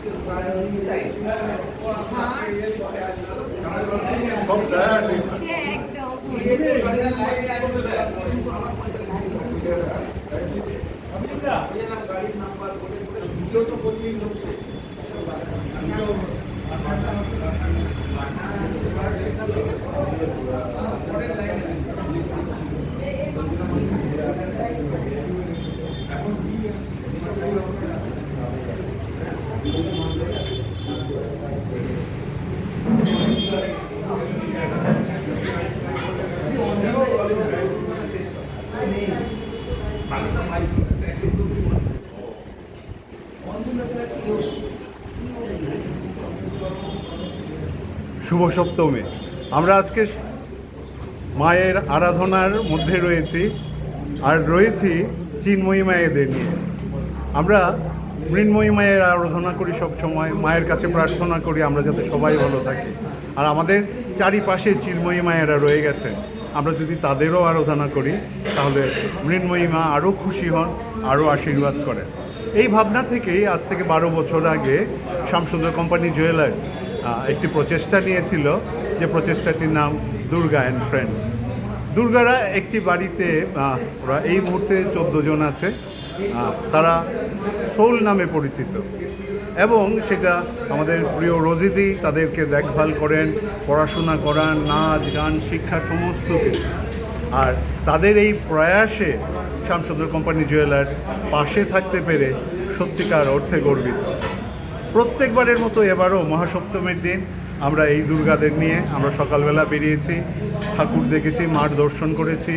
সব শুভ সপ্তমী। আমরা আজকে মায়ের আরাধনার মধ্যে রয়েছি আর রয়েছি চিন্ময়ী মায়েদের নিয়ে। আমরা মৃন্ময়ী মায়ের আরাধনা করি সব সময়, মায়ের কাছে প্রার্থনা করি আমরা যাতে সবাই ভালো থাকি। আর আমাদের চারিপাশে চিরময়ী মায়েরা রয়ে গেছে আমরা যদি তাদেরও আরাধনা করি, তাহলে মৃন্ময়ী মা আরও খুশি হন, আরও আশীর্বাদ করেন। এই ভাবনা থেকেই আজ থেকে বারো বছর আগে শ্যামসুন্দর কোম্পানি জুয়েলার্স একটি প্রচেষ্টা নিয়েছিল যে প্রচেষ্টাটির নাম দুর্গা অ্যান্ড ফ্রেন্ডস। দুর্গারা একটি বাড়িতে এই মুহূর্তে চোদ্দ জন আছে। তারা সোল নামে পরিচিত। এবং সেটা আমাদের প্রিয় রোজিদি তাদেরকে দেখভাল করেন, পড়াশোনা করান, নাচ, গান, শিক্ষা, সমস্ত কিছু। আর তাদের এই প্রয়াসে শ্যামসুন্দর কোম্পানি জুয়েলার্স পাশে থাকতে পেরে সত্যিকার অর্থে গর্বিত। প্রত্যেকবারের মতো এবারও মহাসপ্তমীর দিন, আমরা এই দুর্গাদের নিয়ে আমরা সকালবেলা বেরিয়েছি, ঠাকুর দেখেছি মাঠ দর্শন করেছি,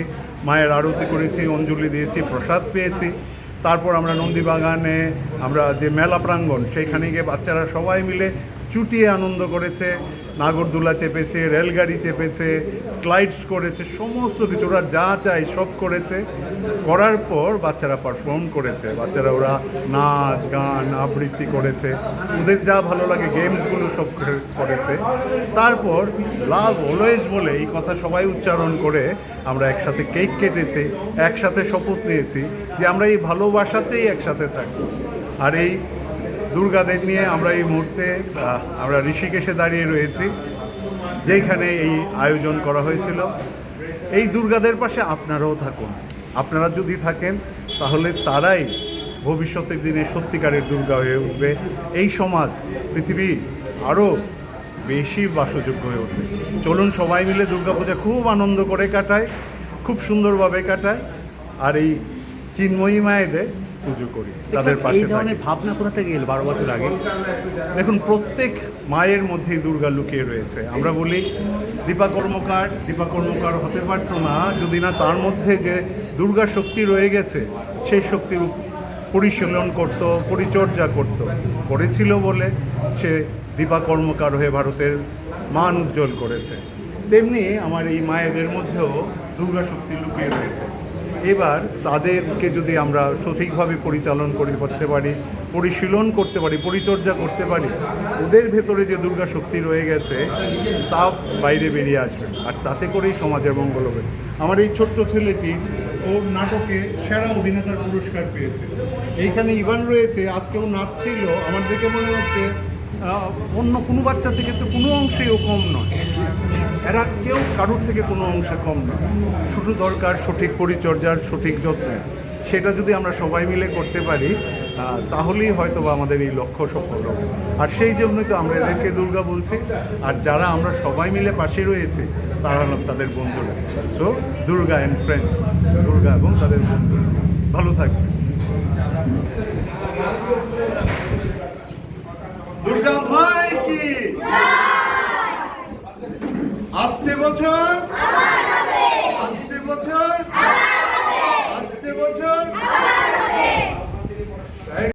মায়ের আরতি করেছি, অঞ্জলি দিয়েছি, প্রসাদ পেয়েছি। তারপর আমরা নন্দীবাগানে, আমরা যে মেলা প্রাঙ্গণ, সেইখানে গিয়ে বাচ্চারা সবাই মিলে চুটিয়ে আনন্দ করেছে। নাগরদোলা চেপেছে, রেলগাড়ি চেপেছে স্লাইডস করেছে, সমস্ত কিছু, ওরা যা চায় সব করেছে। করার পর বাচ্চারা পারফর্ম করেছে। বাচ্চারা ওরা নাচ, গান, আবৃত্তি করেছে। ওদের যা ভালো লাগে গেমসগুলো সব করে- করেছে। তারপর লাভ অলওয়েজ বলে এই কথা সবাই উচ্চারণ করে, আমরা একসাথে কেক কেটেছি, একসাথে শপথ নিয়েছি যে আমরা এই ভালোবাসাতেই একসাথে থাকব। আর এই দুর্গাদের নিয়ে আমরা এই মুহূর্তে আমরা ঋষিকেশে দাঁড়িয়ে রয়েছি যেখানে এই আয়োজন করা হয়েছিল। এই দুর্গাদের পাশে আপনারাও থাকুন। আপনারা যদি থাকেন, তাহলে তারাই ভবিষ্যতের দিনে সত্যিকারের দুর্গা হয়ে উঠবে। এই সমাজ, পৃথিবী আরও বেশি বাসযোগ্য হয়ে উঠবে। চলুন সবাই মিলে দুর্গাপূজা খুব আনন্দ করে কাটায় খুব সুন্দরভাবে কাটায় আর এই চিন্ময়ী মায়েদের পুজো করি তাদের এই পাশে থাকি। ধরনের ভাবনা কোথা থেকে এলো বারো বছর আগে? দেখুন প্রত্যেক মায়ের মধ্যেই দুর্গা লুকিয়ে রয়েছে। আমরা বলি দীপা কর্মকার দীপা কর্মকার হতে পারতো না যদি না তার মধ্যে যে দুর্গা শক্তি রয়ে গেছে সেই শক্তির উপ- পরিশীলন করত পরিচর্যা করত করেছিল বলে সে দীপা কর্মকার হয়ে ভারতের মান উজ্জ্বল করেছে। তেমনি আমার এই মায়েদের মধ্যেও দুর্গা শক্তি লুকিয়ে রয়েছে। এবার তাদেরকে যদি আমরা সঠিকভাবে পরিচালন করে, করতে পারি, পরিশীলন করতে পারি, পরিচর্যা করতে পারি, ওদের ভেতরে যে দুর্গা শক্তি রয়ে গেছে, তা বাইরে বেরিয়ে আসবে। আর তাতে করেই সমাজের মঙ্গল হবে আমার এই ছোট্ট ছেলেটি ওর নাটকে সেরা অভিনেতার পুরস্কার পেয়েছে। এইখানে ইভান রয়েছে আজকেও নাচছিল। আমার দেখে মনে হচ্ছে অন্য কোনো বাচ্চা থেকে তো কোনো অংশেই ও কম নয়। এরা কেউ কারোর থেকে কোনো অংশে কম না। শুধু দরকার সঠিক পরিচর্যার, সঠিক যত্নের। সেটা যদি আমরা সবাই মিলে করতে পারি তাহলেই হয়তো বা আমাদের এই লক্ষ্য সফল হবে। আর সেই জন্যই তো আমরা এদেরকে দুর্গা বলছি। আর যারা আমরা সবাই মিলে পাশে রয়েছি, তারা হলাম তাদের বন্ধুরা। So Durga and friends Durga এবং তাদের বন্ধু ভালো থাকবে দুর্গা মাই আসতে বছর? আসতে বছর? আসতে বছর?